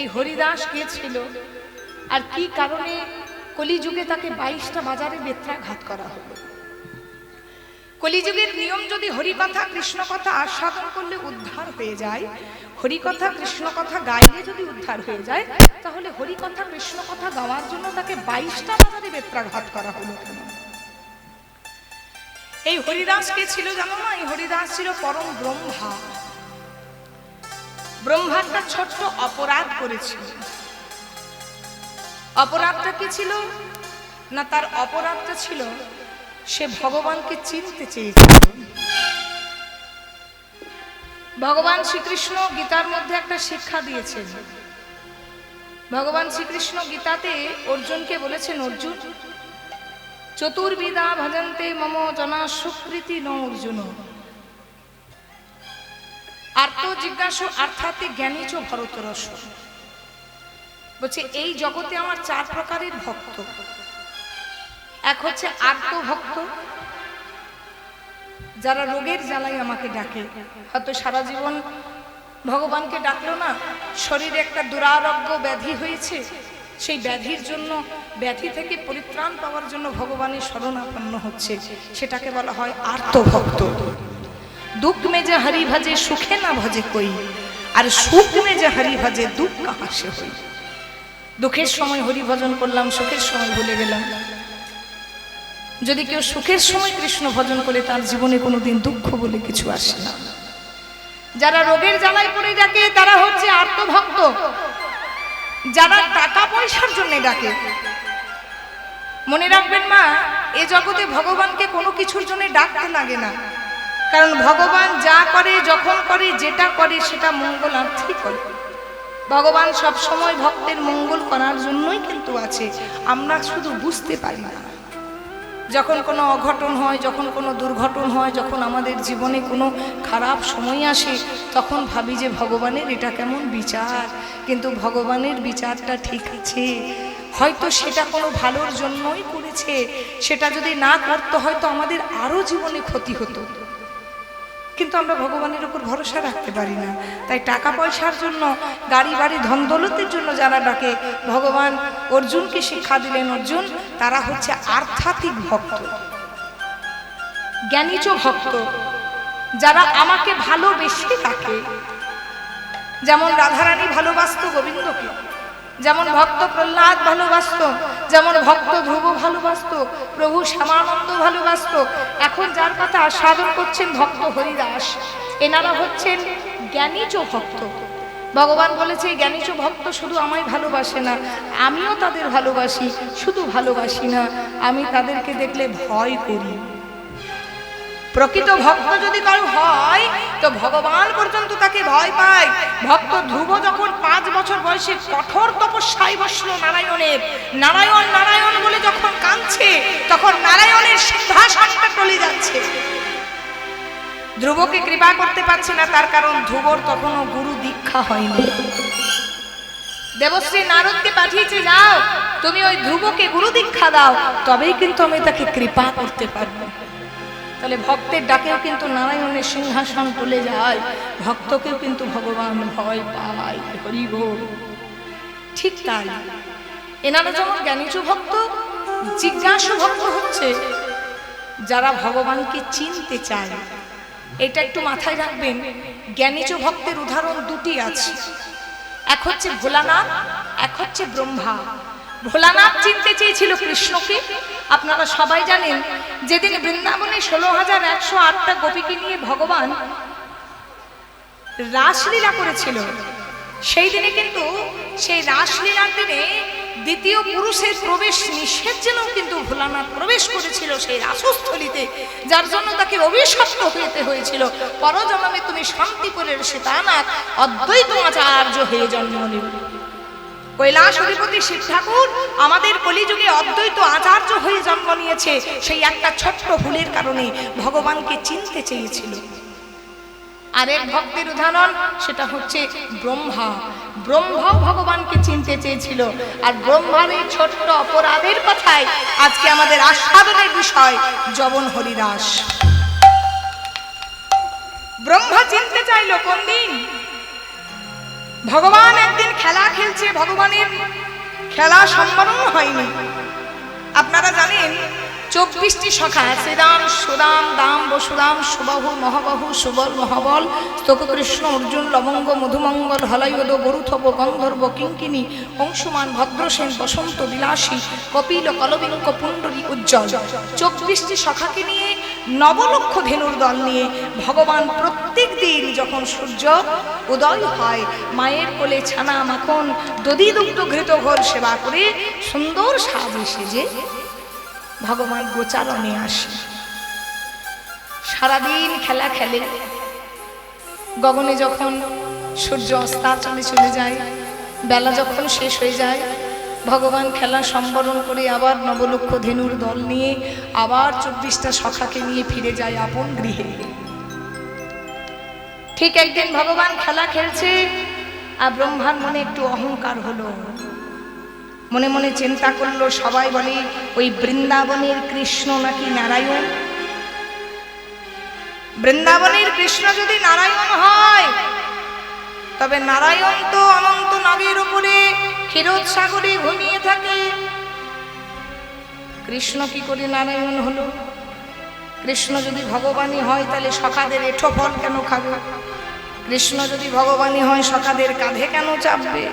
এই হরিদাস কে ছিল? আর কি কারণে কলিযুগে তাকে বাইশটা বাজারে বেত্রাঘাত করা হলো? কলিযুগের নিয়ম যদি হরিকথা কৃষ্ণ কথা আস্বাদন করলে উদ্ধার হয়ে যায়, হরিকথা কৃষ্ণ কথা গাইলে যদি উদ্ধার হয়ে যায়, তাহলে হরিকথা কৃষ্ণ কথা গাওয়ার জন্য তাকে বাইশটা বাজারে বেত্রাঘাত করা হলো কেন? এই হরিদাস কে ছিল জানো না এই হরিদাস ছিল পরম ব্রহ্মা। ব্রহ্মা একটা ছোট্ট অপরাধ করেছিল। অপরাধটা কি ছিল? না, তার অপরাধটা ছিল, সে ভগবানকে চিনতে চেয়েছিল। ভগবান শ্রীকৃষ্ণ গীতার মধ্যে একটা শিক্ষা দিয়েছেন। ভগবান শ্রীকৃষ্ণ গীতাতে অর্জুনকে বলেছেন, অর্জুন চতুর্বিদা ভজন্তে মম জনা সুকৃতি ন অর্জুন। আর্ত জিজ্ঞাসু অর্থাৎ জ্ঞানী চ ভরতরস। বলছে, এই জগতে আমার চার প্রকারের ভক্ত। এক হচ্ছে আর্ত ভক্ত যারা রোগের জ্বালাই আমাকে ডাকে। হয়তো সারা জীবন ভগবানকে ডাকলো না, শরীরে একটা দুরারোগ্য ব্যাধি হয়েছে, সেই ব্যাধির জন্য, ব্যাধি থেকে পরিত্রাণ পাওয়ার জন্য ভগবানের শরণাপন্ন হচ্ছে। সেটাকে বলা হয় আর্তভক্ত দুঃখ মে যে হরি ভজে, সুখে না ভজে কই? আর সুখ যে হরি ভজে, দুঃখ কাহা সে হই? দুঃখের সময় হরি ভজন করলাম, সুখের সময় ভুলে গেলাম। যদি কেউ সুখের সময় কৃষ্ণ ভজন করে, তার জীবনে কোনোদিন দুঃখ বলে কিছু আসে না। যারা রোগের জ্বালায় পড়ে ডাকে, তারা হচ্ছে আত্মভক্ত। যারা টাকা পয়সার জন্য ডাকে। মনে রাখবেন মা, এ জগতে ভগবানকে কোনো কিছুর জন্য ডাকতে লাগে না। কারণ ভগবান যা করে, যখন করে, যেটা করে, সেটা মঙ্গলার্থই করে? ভগবান সব সময় ভক্তের মঙ্গল করার জন্যই কিন্তু আছে। আমরা শুধু বুঝতে পারি না। যখন কোনো অঘটন হয়, যখন কোনো দুর্ঘটন হয়, যখন আমাদের জীবনে কোনো খারাপ সময় আসে, তখন ভাবি যে ভগবানের এটা কেমন বিচার? কিন্তু ভগবানের বিচারটা ঠিক আছে। হয়তো সেটা কোনো ভালোর জন্যই করেছে। সেটা যদি না করতো, হয়তো আমাদের আরও জীবনে ক্ষতি হতো। কিন্তু আমরা ভগবানের উপর ভরসা রাখতে পারি না। তাই টাকা পয়সার জন্য গাড়ি বাড়ি ধন দৌলতের জন্য যারা ডাকে, ভগবান অর্জুনকে শিক্ষা দিলেন, অর্জুন, তারা হচ্ছে আর্থাতিক ভক্ত। জ্ঞানীচ ভক্ত। যারা আমাকে ভালোবেসে ডাকে। যেমন রাধারানী ভালোবাসত গোবিন্দকে। যেমন ভক্ত প্রহ্লাদ ভালোবাসত, যেমন ভক্ত ধ্রুব ভালোবাসত, প্রভু শ্যামানন্দ ভালোবাসত, এখন যার কথা আস্বাদন করছেন ভক্ত হরিদাস। এনারা হচ্ছেন জ্ঞানীচ ভক্ত। ভগবান বলেছে, জ্ঞানীচ ভক্ত শুধু আমায় ভালোবাসে না, আমিও তাদের ভালোবাসি, শুধু ভালোবাসি না, আমি তাদেরকে দেখলে ভয় করি। প্রকৃত ভক্ত যদি কারও হয়, তো ভগবান পর্যন্ত তাকে ভয় পায়। ভক্ত ধ্রুব যখন পাঁচ বছর বয়সে কঠোর তপস্যায় বসল নারায়ণের, নারায়ণ নারায়ণ বলে যখন কাঁদছে, তখন নারায়ণের সিংহাসনটা টলে যাচ্ছে। ধ্রুবকে কৃপা করতে পারছে না, তার কারণ ধ্রুবর তখনও গুরু দীক্ষা হয়নি। দেবশ্রী নারদকে পাঠিয়েছে, যাও, তুমি ওই ধ্রুবকে গুরু দীক্ষা দাও। তবেই কিন্তু আমি তাকে কৃপা করতে পারব। তাহলে ভক্তের ডাকেও কিন্তু নারায়ণের সিংহাসন তুলে যায়। ভক্তকেও কিন্তু ভগবান ভয় পায়। হরি বল। ঠিক তাই। এনারা যেমন জ্ঞানীচ ভক্ত, জিজ্ঞাসু ভক্ত হচ্ছে, যারা ভগবানকে চিনতে চায়। এটা একটু মাথায় রাখবেন, জ্ঞানীচ ভক্তের উদাহরণ দুটি আছে। এক হচ্ছে ভোলানাথ, এক হচ্ছে ব্রহ্মা। ভোলানাথ চিনতে চেয়েছিল কৃষ্ণকে। আপনারা সবাই জানেন যেদিন বৃন্দাবনে ষোলো হাজার একশো আটটা গোপীকে নিয়ে ভগবান রাসলীলা করেছিল, সেই দিনে কিন্তু, সেই রাসলীলার দিনে দ্বিতীয় পুরুষের প্রবেশ নিষেধ যেন কিন্তু ভোলানাথ প্রবেশ করেছিল সেই রাসস্থলিতে, যার জন্য তাকে অভিশপ্ত হইতে হয়েছিল। পরজন্মে তুমি শান্তি শান্তিপুরের সীতানাথ অদ্বৈত আচার্য হয়ে জন্ম নিল। কৈলাস অধিপতি শিব ঠাকুর আমাদের কলিযুগে অদ্বৈত আচার্য হয়ে জন্ম নিয়েছে। সেই একটা ছোট্ট ভুলের কারণে ভগবানকে চিনতে চেয়েছিল। আরেক ভক্তের উদাহরণ, সেটা হচ্ছে ব্রহ্মা। ব্রহ্মাও ভগবানকে চিনতে চেয়েছিল। আর ব্রহ্মার এই ছোট্ট অপরাধের কথাই আজকে আমাদের আস্বাদনের বিষয় জবন হরিদাস। ব্রহ্মা চিনতে চাইলো কোন দিন? ভগবান একদিন খেলা খেলছে, ভগবানের খেলা সম্বরণ হয়নি। আপনারা জানেন, চব্বিশটি সখা শ্রীরাম সুরাম দাম বসুরাম সুবাহু, মহাবাহু, সুবল, মহাবল স্তকৃষ্ণ অর্জুন, লবঙ্গ, মধুমঙ্গল, হলয়দ বরুথব গন্ধর্ব কিঙ্কিনী অংশুমান, ভদ্রসেন, বসন্ত, বিলাসী, কপিল, কলবিঙ্ক, পুণ্ডরী, উজ্জ্বল। চব্বিশটি সখাকে নিয়ে নবলক্ষ ধেনুর দল নিয়ে ভগবান প্রত্যেক দিন যখন সূর্য উদয় হয়, মায়ের কোলে ছানা মাখন দধি দুগ্ধ ঘৃত ঘোর সেবা করে সুন্দর সাজে সেজে ভগবান গোচারণে আসে। সারাদিন খেলা খেলে। গগনে যখন সূর্য অস্তাচলে চলে যায়, বেলা যখন শেষ হয়ে যায়, ভগবান খেলা সম্বরণ করে আবার নবলক্ষ ধেনুর দল নিয়ে আবার চব্বিশটা সখাকে নিয়ে ফিরে যায় আপন গৃহে। ঠিক একদিন ভগবান খেলা খেলছে, আর ব্রহ্মার মনে একটু অহংকার হলো। মনে মনে চিন্তা করল, সবাই বলে, ওই বৃন্দাবনের কৃষ্ণ নাকি নারায়ণ? বৃন্দাবনের কৃষ্ণ যদি নারায়ণ হয়, তবে নারায়ণ তো অনন্ত নাগের উপরে ক্ষীরোদ সাগরে ঘুমিয়ে থাকে। কৃষ্ণ কি করে নারায়ণ হলো? কৃষ্ণ যদি ভগবানই হয়, তাহলে সখাদের এঠো ফল কেন খাবে? কৃষ্ণ যদি ভগবানই হয়, সখাদের কাঁধে কেন চাপবে?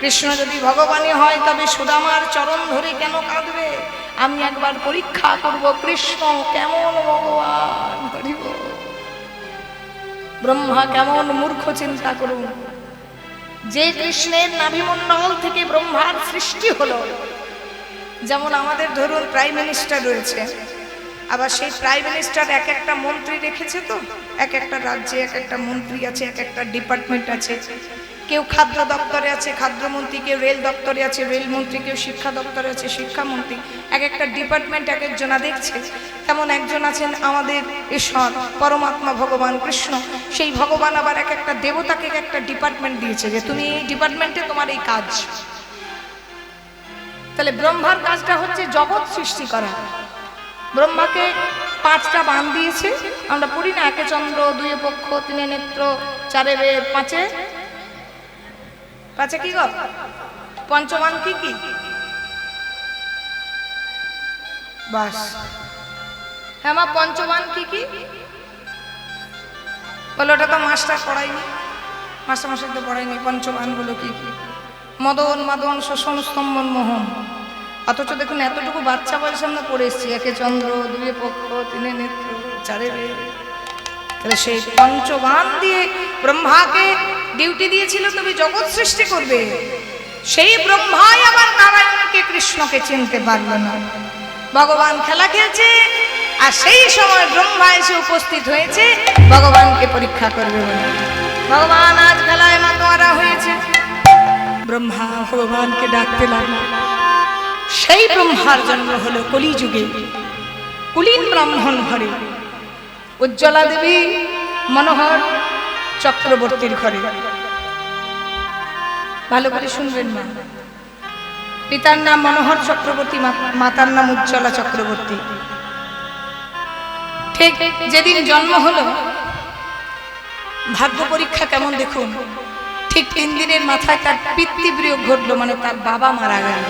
কৃষ্ণ যদি ভগবানই হয়, তবে সুদামার চরণ ধরে কেন কাঁদবে? আমি একবার পরীক্ষা করব, কৃষ্ণ কেমন ভগবান হরিব ব্রহ্মা কেমন মূর্খ চিন্তা করুন। যে কৃষ্ণের নাভিমণ্ডল থেকে ব্রহ্মার সৃষ্টি হলো, যেমন আমাদের ধরুন প্রাইম মিনিস্টার রয়েছে আবার সেই প্রাইম মিনিস্টার এক একটা মন্ত্রী রেখেছে তো? এক একটা রাজ্যে এক একটা মন্ত্রী আছে, এক একটা ডিপার্টমেন্ট আছে। কেউ খাদ্য দপ্তরে আছে, খাদ্যমন্ত্রী, কেউ রেল দপ্তরে আছে রেলমন্ত্রী কেউ শিক্ষা দপ্তরে আছে শিক্ষামন্ত্রী এক একটা ডিপার্টমেন্ট এক একজনা দেখছে। তেমন একজন আছেন আমাদের ঈশ্বর, পরমাত্মা ভগবান কৃষ্ণ। সেই ভগবান আবার এক একটা দেবতাকে এক একটা ডিপার্টমেন্ট দিয়েছে যে, তুমি এই ডিপার্টমেন্টে তোমার এই কাজ। তাহলে ব্রহ্মার কাজটা হচ্ছে জগৎ সৃষ্টি করা। ব্রহ্মাকে পাঁচটা বান দিয়েছে। আমরা পড়ি না, একে চন্দ্র, দুয়ে পক্ষ, তিনে নেত্র, চারে বেদ পাঁচে? পাঁচে কি গো? পঞ্চমান কি কি? বাস। হ্যাঁ মা পঞ্চমান কি কি? বলো ওটা তো মাস্টার পড়াইনি মাস্টার মাস্টার তো পড়াইনি পঞ্চমানগুলো কি কি? মদন, মাদন, শোষণ, স্তম্ভন, মোহন। অথচ দেখুন, এতটুকু বাচ্চা বয়সে আমরা পড়ে এসেছি। একে চন্দ্র, দুয়ে পক্ষ, তিনে নেত্র, চারে তাহলে সেই পঞ্চবান দিয়ে ব্রহ্মাকে ডিউটি দিয়েছিল তুমি জগৎ সৃষ্টি করবে। সেই ব্রহ্মাই আবার নারায়ণকে, কৃষ্ণকে চিনতে পারল না। ভগবান খেলা খেলছে, আর সেই সময় ব্রহ্মা এসে উপস্থিত হয়েছে, ভগবানকে পরীক্ষা করবে বলে। ভগবান আজ খেলায় মাতোয়ারা হয়েছে। ব্রহ্মা ভগবানকে ডাকতে লাগল। সেই ব্রহ্মার জন্ম হলো কলিযুগে। কুলীন ব্রাহ্মণ ঘরে। উজ্জ্বলা দেবী মনোহর চক্রবর্তীর ঘরে। ভালো করে শুনবেন মা। পিতার নাম মনোহর চক্রবর্তী মাতার নাম উজ্জ্বলা চক্রবর্তী। ঠিক যেদিন জন্ম হলো, ভাগ্য পরীক্ষা কেমন দেখুন? ঠিক তিন দিনের মাথায় তার পিতৃবিয়োগ ঘটলো মানে তার বাবা মারা গেল।